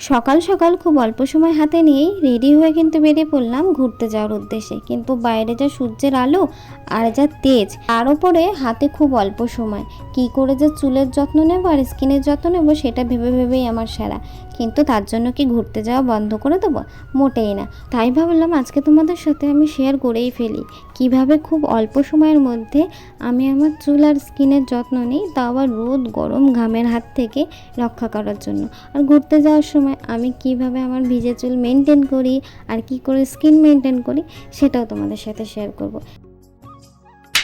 সকাল সকাল খুব অল্প সময় হাতে নিয়েই রেডি হয়ে কিন্তু বেরিয়ে পড়লাম ঘুরতে যাওয়ার উদ্দেশ্যে। কিন্তু বাইরে যা সূর্যের আলো আর যা তেজ, তার উপরে হাতে খুব অল্প সময়। কি করে যে চুলের যত্ন নেব আর স্কিনের যত্ন নেব সেটা ভেবে ভেবেই আমার সারা। কিন্তু তার জন্য কি ঘুরতে যাওয়া বন্ধ করে দেবো? মোটেই না। তাই ভাবলাম আজকে তোমাদের সাথে আমি শেয়ার করেই ফেলি। কীভাবে খুব অল্প সময়ের মধ্যে আমি আমার চুল আর স্কিনের যত্ন নিই, তাও আবার রোদ, গরম, ঘামের হাত থেকে রক্ষা করার জন্য। আর ঘুরতে যাওয়ার সময় আমি কীভাবে আমার ভিজে চুল মেনটেন করি, আর কি করে স্কিন মেনটেন করি, সেটাও তোমাদের সাথে শেয়ার করব।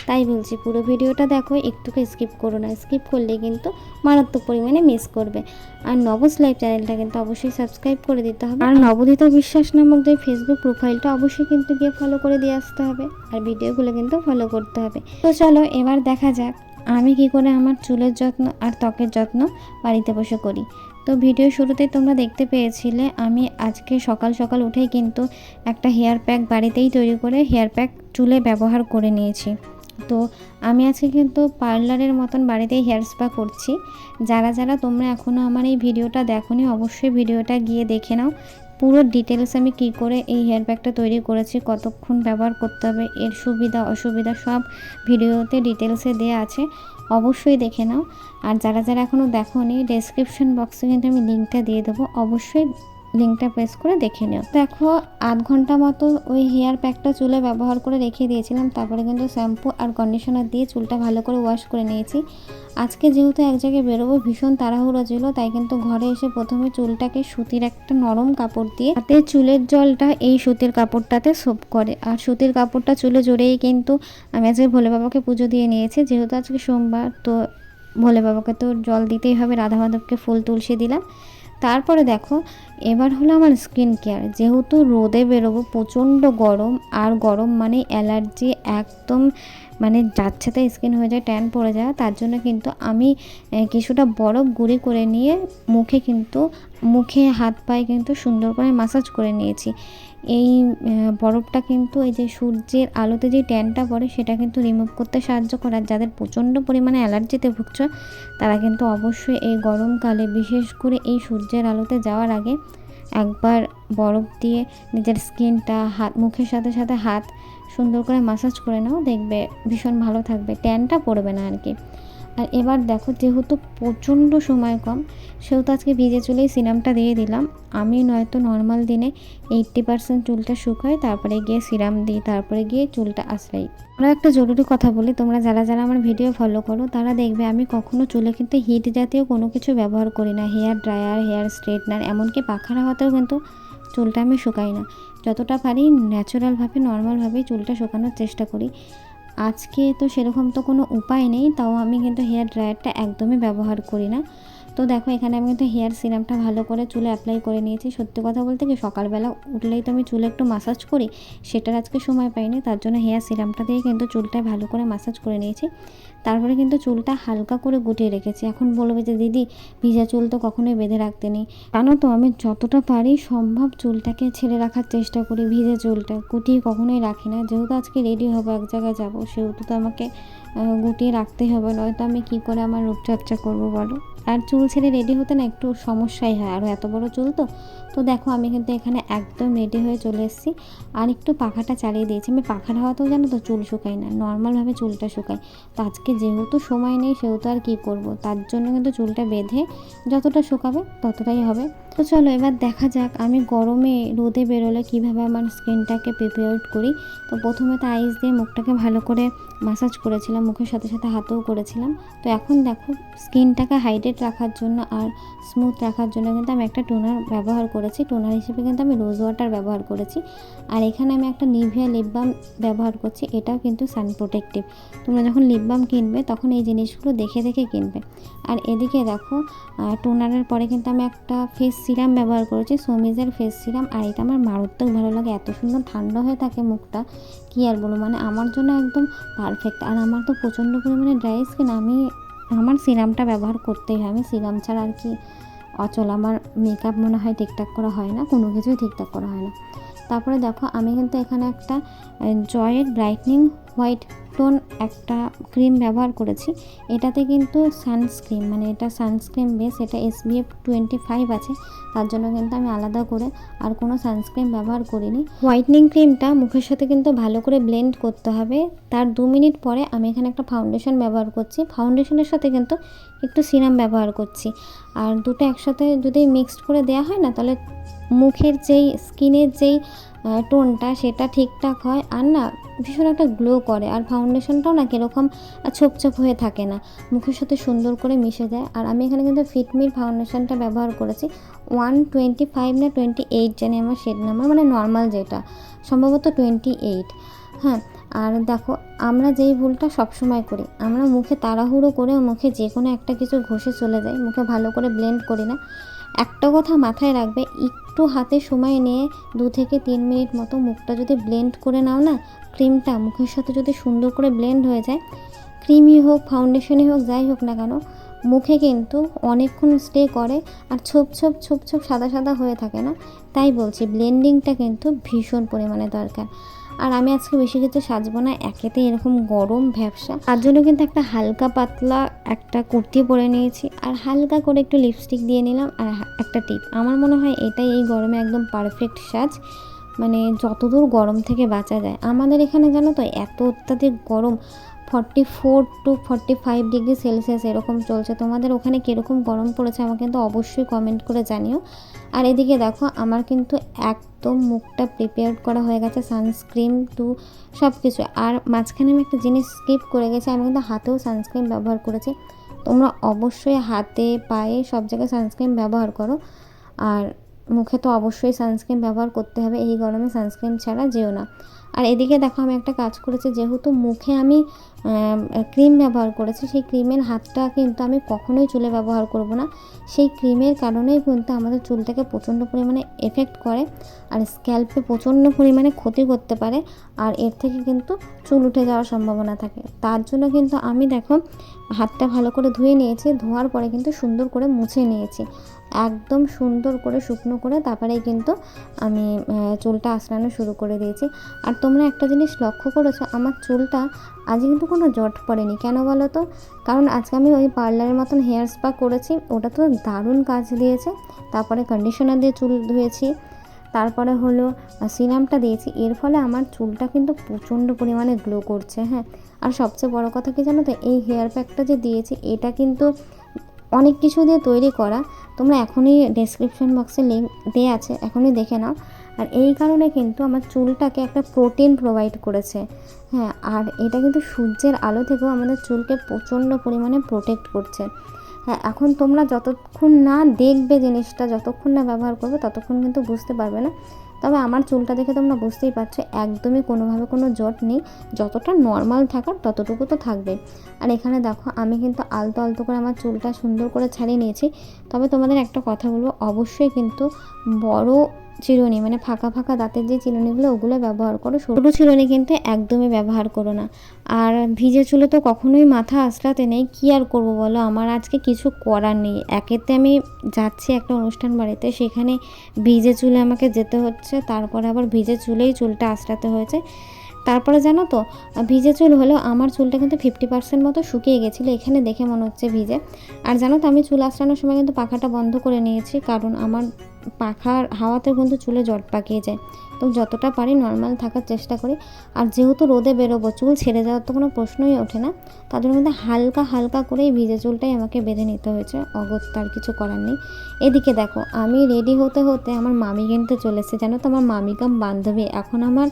তাই বলছি পুরো ভিডিওটা দেখো, একটুকু স্কিপ করো না। স্কিপ করলে কিন্তু মারাত্মক পরিমাণে মিস করবে। আর নবজ লাইভ চ্যানেলটা কিন্তু অবশ্যই সাবস্ক্রাইব করে দিতে হবে। আর নবদিতা বিশ্বাস নামক যে ফেসবুক প্রোফাইলটা অবশ্যই কিন্তু গিয়ে ফলো করে দিয়ে আসতে হবে। আর ভিডিওগুলো কিন্তু ফলো করতে হবে। তো চলো, এবার দেখা যাক আমি কি করে আমার চুলের যত্ন আর ত্বকের যত্ন বাড়িতে বসে করি। তো ভিডিও শুরুতেই তোমরা দেখতে পেয়েছিলে, আমি আজকে সকাল সকাল উঠেই কিন্তু একটা হেয়ার প্যাক বাড়িতেই তৈরি করে হেয়ার প্যাক চুলে ব্যবহার করে নিয়েছি। তো আমি আজকে কিন্তু পার্লারের মতন বাড়িতেই হেয়ার স্পা করছি। যারা যারা তোমরা এখনও আমার এই ভিডিওটা দেখোনি, অবশ্যই ভিডিওটা গিয়ে দেখে নাও। পুরো ডিটেলস আমি কি করে এই হেয়ার ব্যাগটা তৈরি করেছি, কতক্ষণ ব্যবহার করতে হবে, এর সুবিধা, অসুবিধা সব ভিডিওতে ডিটেলসে দেওয়া আছে। অবশ্যই দেখে নাও। আর যারা যারা এখনও দেখোনি ডেসক্রিপশন বক্সে কিন্তু আমি লিঙ্কটা দিয়ে দেবো। অবশ্যই লিঙ্কটা প্রেস করে দেখে নিও। দেখো, আধ ঘণ্টা মতো ওই হেয়ার প্যাকটা চুলে ব্যবহার করে রেখে দিয়েছিলাম, তারপরে কিন্তু শ্যাম্পু আর কন্ডিশনার দিয়ে চুলটা ভালো করে ওয়াশ করে নিয়েছি। আজকে যেহেতু এক জায়গায় বেরোবো, ভীষণ তাড়াহুড়ো ছিল, তাই কিন্তু ঘরে এসে প্রথমে চুলটাকে সুতির একটা নরম কাপড় দিয়ে, হাতে চুলের জলটা এই সুতির কাপড়টাতে সোপ করে। আর সুতির কাপড়টা চুলে জড়িয়েই কিন্তু আমি আজকে ভোলে বাবাকে পুজো দিয়ে নিয়েছি। যেহেতু আজকে সোমবার, তো ভোলে বাবাকে তো জল দিতেই হবে, রাধা মাধবকে ফুল তুলসী দিলাম। তারপরে দেখো, এবার হলো আমার স্কিন কেয়ার যেহেতু রোদে বেরোবো, প্রচণ্ড গরম, আর গরম মানে অ্যালার্জি একদম মানে যাচ্ছে তাই স্কিন হয়ে যায় ট্যান পড়ে যায়, তার জন্য কিন্তু আমি কিছুটা বরফ গুঁড়ি করে নিয়ে মুখে কিন্তু, মুখে হাত পায়ে কিন্তু সুন্দর করে মাসাজ করে নিয়েছি। এই বরফটা কিন্তু এই যে সূর্যের আলোতে যে ট্যানটা পড়ে সেটা কিন্তু রিমুভ করতে সাহায্য করে। আর যাদের প্রচণ্ড পরিমাণে অ্যালার্জিতে ভুগছ, তারা কিন্তু অবশ্যই এই গরমকালে বিশেষ করে এই সূর্যের আলোতে যাওয়ার আগে একবার বরফ দিয়ে নিজের স্কিনটা, হাত, মুখের সাথে সাথে হাত সুন্দর করে মাসাজ করে নাও। দেখবে ভীষণ ভালো থাকবে। ট্যানটা পড়বে না আর কি। আর এবার দেখো, যেহেতু প্রচণ্ড সময় কম, সেহেতু আজকে ভিজে চুলেই সিরামটা দিয়ে দিলাম। আমি নয়তো নর্মাল দিনে এইট্টি পার্সেন্ট চুলটা শুকাই, তারপরে গিয়ে সিরাম দিই, তারপরে গিয়ে চুলটা আশ্রাই আমরা একটা জরুরি কথা বলি, তোমরা যারা যারা আমার ভিডিও ফলো করো, তারা দেখবে আমি কখনো চুলে কিন্তু হিট জাতীয় কোনো কিছু ব্যবহার করি না। হেয়ার ড্রায়ার হেয়ার স্ট্রেটনার এমনকি পাখার হাতেও কিন্তু চুলটা আমি শুকাই না। যতটা পারি ন্যাচারালভাবে নর্মালভাবেই চুলটা শুকানোর চেষ্টা করি। আজকে তো সেরকম তো কোনো উপায় নেই, তাও আমি কিন্তু হেয়ার ড্রায়ারটা একদমই ব্যবহার করি না। তো দেখো, এখানে আমি কিন্তু হেয়ার সিরামটা ভালো করে চুলে অ্যাপ্লাই করে নিয়েছি। সত্যি কথা বলতে কি, সকালবেলা উঠলেই তো আমি চুলে একটু মাসাজ করি, সেটার আজকে সময় পাইনি, তার জন্য হেয়ার সিরামটা দিয়ে কিন্তু চুলটা ভালো করে মাসাজ করে নিয়েছি। তারপরে কিন্তু চুলটা হালকা করে গুটিয়ে রেখেছি। এখন বলবে যে, দিদি, ভিজা চুল তো কখনোই বেঁধে রাখতে নেই। জানো তো, আমি যতটা পারি সম্ভব চুলটাকে ছেড়ে রাখার চেষ্টা করি, ভিজে চুলটা। গুটিয়ে কখনোই রাখি না। যেহেতু আজকে রেডি হব, এক জায়গায় যাব, সেহেতু তো আমাকে গুটিয়ে রাখতেই হবে। নয়তো আমি কি করে আমার রূপচর্চা করব বলো? আর চুল ছেড়ে রেডি হতে না একটু সমস্যাই হয়। আরও এত বড় চুল তো। তো দেখো, আমি কিন্তু এখানে একদম রেডি হয়ে চলে এসেছি। আর একটু পাখাটা চালিয়ে দিয়েছি। আমি পাখার হাওয়াতেও জানো তো চুল শুকাই না। নর্মালভাবে চুলটা শুকাই তো আজকে যেহেতু সময় নেই, সেহেতু আর কি করব? তার জন্য কিন্তু চুলটা বেঁধে যতটা শুকাবে ততটাই হবে। তো চলো এবার দেখা যাক আমি গরমে রোদে বেরোলে কীভাবে আমার স্কিনটাকে প্রিপেয়ার করি। তো প্রথমে তো আইস দিয়ে মুখটাকে ভালো করে মাসাজ করেছিলাম, মুখের সাথে সাথে হাতেও করেছিলাম। তো এখন দেখো স্কিনটাকে হাইড্রেট রাখার জন্য আর স্মুথ রাখার জন্য কিন্তু আমি একটা টোনার ব্যবহার করেছি। টোনার হিসেবে কিন্তু আমি রোজ ওয়াটার ব্যবহার করেছি। আর এখানে আমি একটা নিভিয়া লিপ বাম ব্যবহার করছি, এটাও কিন্তু সান প্রোটেক্টিভ তোমরা যখন লিপ বাম কিনবে তখন এই জিনিসগুলো দেখে দেখে কিনবে। আর এদিকে দেখো টোনারের পরে কিন্তু আমি একটা ফেস সিরাম ব্যবহার করেছি, সোমিজের ফেস সিরাম, আর এটা আমার মারাত্মক ভালো লাগে। এত সুন্দর ঠান্ডা হয়ে থাকে মুখটা, কী আর বলব? মানে আমার জন্য একদম পারফেক্ট আর আমার তো প্রচণ্ড পরিমাণে ড্রাই স্কিন আমি, আমার সিরামটা ব্যবহার করতেই হয়। আমি সিরাম ছাড়া আর কি অচল। আমার মেকআপ মনে হয় ঠিকঠাক করা হয় না, কোনো কিছুই ঠিকঠাক করা হয় না। তারপরে দেখো, আমি কিন্তু এখানে একটা জয়ের ব্রাইটনিং হোয়াইট লিপটন একটা ক্রিম ব্যবহার করেছি। এটাতে কিন্তু সানস্ক্রিন মানে এটা সানস্ক্রিন বেস, এটা এসবিএফ টোয়েন্টি ফাইভ আছে। তার জন্য কিন্তু আমি আলাদা করে আর কোনো সানস্ক্রিন ব্যবহার করিনি। হোয়াইটনিং ক্রিমটা মুখের সাথে কিন্তু ভালো করে ব্লেন্ড করতে হবে। তার দু মিনিট পরে আমি এখানে একটা ফাউন্ডেশন ব্যবহার করছি। ফাউন্ডেশনের সাথে কিন্তু একটু সিরাম ব্যবহার করছি। আর দুটো একসাথে যদি মিক্সড করে দেওয়া হয় না, তাহলে মুখের যেই, স্কিনের যেই টোনটা সেটা ঠিকঠাক হয়। আর না ভীষণ একটা গ্লো করে আর ফাউন্ডেশনটাও না কীরকম ছোপ ছোপ হয়ে থাকে না। মুখের সাথে সুন্দর করে মিশে যায়। আর আমি এখানে কিন্তু ফিটমির ফাউন্ডেশনটা ব্যবহার করেছি। ওয়ান টোয়েন্টি ফাইভ না টোয়েন্টি এইট জানি আমার শেড নাম্বার মানে নর্মাল যেটা। সম্ভবত টোয়েন্টি এইট হ্যাঁ আর দেখো, আমরা যেই ভুলটা সবসময় করি, আমরা মুখে তাড়াহুড়ো করে মুখে যে কোনো একটা কিছু ঘষে চলে যাই, মুখে ভালো করে ব্লেন্ড করি না। একটা কথা মাথায় রাখবে, একটু হাতে সময় নিয়ে দু থেকে তিন মিনিট মতো মুখটা যদি ব্লেন্ড করে নাও না ক্রিমটা মুখের সাথে যদি সুন্দর করে ব্লেন্ড হয়ে যায় ক্রিমই হোক ফাউন্ডেশনই হোক, যাই হোক না কেন, মুখে কিন্তু অনেকক্ষণ স্টে করে আর ছোপ ছোপ ছোপ ছোপ সাদা সাদা হয়ে থাকে না, তাই বলছি ব্লেন্ডিংটা কিন্তু ভীষণ পরিমাণে দরকার। আর আমি আজকে বেশি কিছু সাজবো না, একেতে এরকম গরম ভ্যাবসা। তার জন্য কিন্তু একটা হালকা পাতলা একটা কুর্তি পরে নিয়েছি। আর হালকা করে একটু লিপস্টিক দিয়ে নিলাম আর একটা টিপ আমার মনে হয় এটাই এই গরমে একদম পারফেক্ট সাজ। মানে যতদূর গরম থেকে বাঁচা যায়। আমাদের এখানে জানো তো এত অত্যাধিক গরম। Forty four to forty five degree Celsius এরকম চলছে। তোমাদের ওখানে কীরকম গরম পড়েছে আমাকে কিন্তু অবশ্যই কমেন্ট করে জানিও। আর এদিকে দেখো, আমার কিন্তু একদম মুখটা প্রিপেয়ার করা হয়ে গেছে সানস্ক্রিন টু সব কিছু আর মাঝখানে আমি একটা জিনিস স্কিপ করে গেছি, আমি কিন্তু হাতেও সানস্ক্রিন ব্যবহার করেছি। তোমরা অবশ্যই হাতে, পায়ে সব জায়গায় সানস্ক্রিন ব্যবহার করো। আর মুখে তো অবশ্যই সানস্ক্রিন ব্যবহার করতে হবে, এই গরমে সানস্ক্রিন ছাড়া যেও না। আর এদিকে দেখো আমি একটা কাজ করেছি, যেহেতু মুখে আমি ক্রিম ব্যবহার করেছি, সেই ক্রিমের হাতটা কিন্তু আমি কখনোই চুলে ব্যবহার করব না। সেই ক্রিমের কারণেই কিন্তু আমাদের চুলটাকে প্রচণ্ড পরিমাণে এফেক্ট করে আর স্ক্যাল্পে প্রচণ্ড পরিমাণে ক্ষতি করতে পারে আর এর থেকে কিন্তু চুল উঠে যাওয়ার সম্ভাবনা থাকে। তার জন্য কিন্তু আমি দেখো, হাতটা ভালো করে ধুয়ে নিয়েছি, ধোয়ার পরে কিন্তু সুন্দর করে মুছে নিয়েছি। একদম সুন্দর করে শুকনো করে তারপরেই কিন্তু আমি চুলটা আঁচড়ানো শুরু করে দিয়েছি। আর তোমরা একটা জিনিস লক্ষ্য করেছ, আমার চুলটা আজ কিন্তু কোনো জট পড়েনি। কেন বলো তো? কারণ আজকে আমি ওই পার্লারের মতন হেয়ার স্পা করেছি, ওটা তো দারুণ কাজ দিয়েছে। তারপরে কন্ডিশনার দিয়ে চুল ধুয়েছি, তারপরে হলো সিরামটা দিয়েছি। এর ফলে আমার চুলটা কিন্তু প্রচণ্ড পরিমাণে গ্লো করছে হ্যাঁ। আর সবচেয়ে বড় কথা কি জানো তো, এই হেয়ার প্যাকটা যে দিয়েছি, এটা কিন্তু অনেক কিছু দিয়ে তৈরি করা। তোমরা এখনই ডেসক্রিপশন বক্সে লিঙ্ক দেওয়া আছে, এখনই দেখে নাও। আর এই কারণে কিন্তু আমার চুলটাকে একটা প্রোটিন প্রোভাইড করেছে। হ্যাঁ আর এটা কিন্তু সূর্যের আলো থেকেও আমাদের চুলকে প্রচণ্ড পরিমাণে প্রোটেক্ট করছে। হ্যাঁ এখন তোমরা যতক্ষণ না দেখবে জিনিসটা, যতক্ষণ না ব্যবহার করবে, ততক্ষণ কিন্তু বুঝতে পারবে না। তবে আমার চুলটা দেখে তোমরা বুঝতেই পারছ, একদমই কোনোভাবে কোনো জট নেই। যতটা নর্মাল থাকার ততটুকু তো থাকবে। আর এখানে দেখো, আমি কিন্তু আলতো আলতো করে আমার চুলটা সুন্দর করে ছাড়িয়ে নিয়েছি। তবে তোমাদের একটা কথা বলব, অবশ্যই কিন্তু বড় চিরুনি মানে ফাঁকা ফাঁকা দাঁতের যে চিরুনিগুলো, ওগুলো ব্যবহার করো। ছোটো চিরুনি কিন্তু একদমই ব্যবহার করো না। আর ভিজে চুলে তো কখনোই মাথা আঁচড়াতে নেই, কী আর করব বলো? আমার আজকে কিছু করার নেই। একেতে আমি যাচ্ছি একটা অনুষ্ঠান বাড়িতে, সেখানে ভিজে চুলে আমাকে যেতে হচ্ছে, তারপরে আবার ভিজে চুলেই চুলটা আঁচড়াতে হয়েছে। তারপরে জানো তো, ভিজে চুল হলেও আমার চুলটা কিন্তু ফিফটি পার্সেন্ট মতো শুকিয়ে গেছিল, এখানে দেখে মনে হচ্ছে ভিজে। আর জানো তো, আমি চুল আঁচড়ানোর সময় কিন্তু পাখাটা বন্ধ করে নিয়েছি, কারণ আমার পাখার হাওয়াতে কিন্তু চুলে জট পাকিয়ে যায়। তো যতটা পারি নর্মাল থাকার চেষ্টা করি। আর যেহেতু রোদে বেরোবো, চুল ছেড়ে যাওয়ার তো কোনো প্রশ্নই ওঠে না। তাদের মধ্যে হালকা হালকা করেই ভিজে চুলটাই আমাকে বেঁধে নিতে হয়েছে। অগত্যা আর কিছু করার নেই। এদিকে দেখো, আমি রেডি হতে হতে আমার মামি কিন্তু চলে এসেছে। জানো তো আমার মামি কাম বান্ধবী। এখন আমার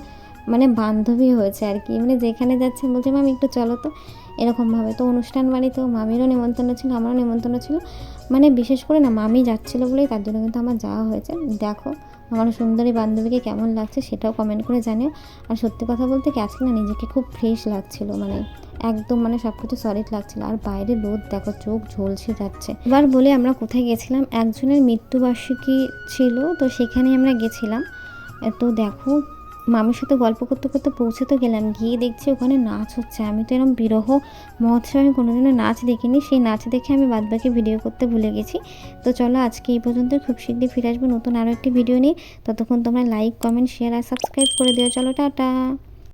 মানে বান্ধবী হয়েছে আর কি। মানে যেখানে যাচ্ছে বলছে, মামি, একটু চলো তো। এরকমভাবে। তো অনুষ্ঠান বাড়িতেও মামিরও নিমন্ত্রণ ছিল, আমারও নিমন্ত্রণ ছিল। মানে বিশেষ করে না, মামি যাচ্ছিল বলেই তার জন্য কিন্তু আমার যাওয়া হয়েছে। দেখো, আমার সুন্দরী বান্ধবীকে কেমন লাগছে সেটাও কমেন্ট করে জানিও। আর সত্যি কথা বলতে কি, আজকে না নিজেকে খুব ফ্রেশ লাগছিল মানে একদম মানে সব কিছু সলিড লাগছিল। আর বাইরে রোদ, দেখো চোখ ঝলসে যাচ্ছে। এবার বলে আমরা কোথায় গেছিলাম? একজনের মৃত্যুবার্ষিকী ছিল, তো সেখানে আমরা গেছিলাম। তো দেখো মামির সাথে গল্প করতে করতে পৌঁছে তো গেলাম। গিয়ে দেখছি ওখানে নাচ হচ্ছে। আমি তো এরকম বিরহ মহোৎসবে আমি কোনোদিনও নাচ দেখিনি। সেই নাচ দেখে আমি বাদবাকি ভিডিও করতে ভুলে গেছি। তো চলো আজকে এই পর্যন্ত খুব শীঘ্রই ফিরে আসব নতুন আরও একটি ভিডিও নিয়ে। ততক্ষণ তোমরা লাইক কমেন্ট শেয়ার আর সাবস্ক্রাইব করে দিও। চলো, টাটা।